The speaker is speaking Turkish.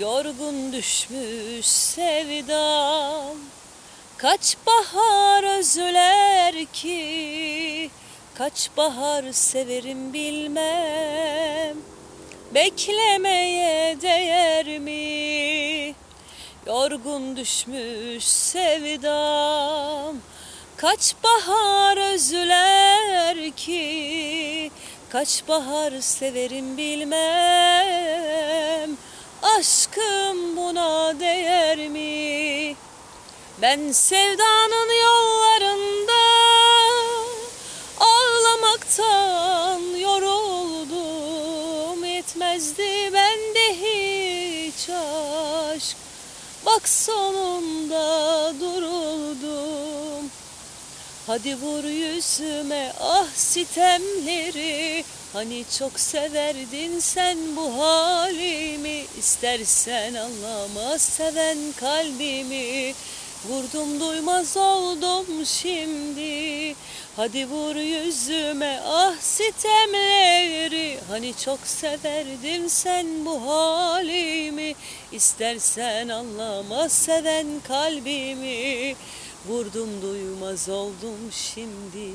Yorgun düşmüş sevdam. Kaç bahar özler ki Kaç bahar severim bilmem. Beklemeye değer mi? Yorgun düşmüş sevdam. Kaç bahar özler ki Kaç bahar severim bilmem Aşkım buna değer mi? Ben sevdanın yollarında Ağlamaktan yoruldum. Yetmezdi bende hiç aşk. Bak sonunda duruldum. Hadi vur yüzüme ah sitemleri Hani çok severdin sen bu halimi İstersen anlama seven kalbimi. Vurdum duymaz oldum şimdi Hadi vur yüzüme ah sitemleri. Hani çok severdin sen bu halimi İstersen anlama seven kalbimi. Vurdum duymaz oldum şimdi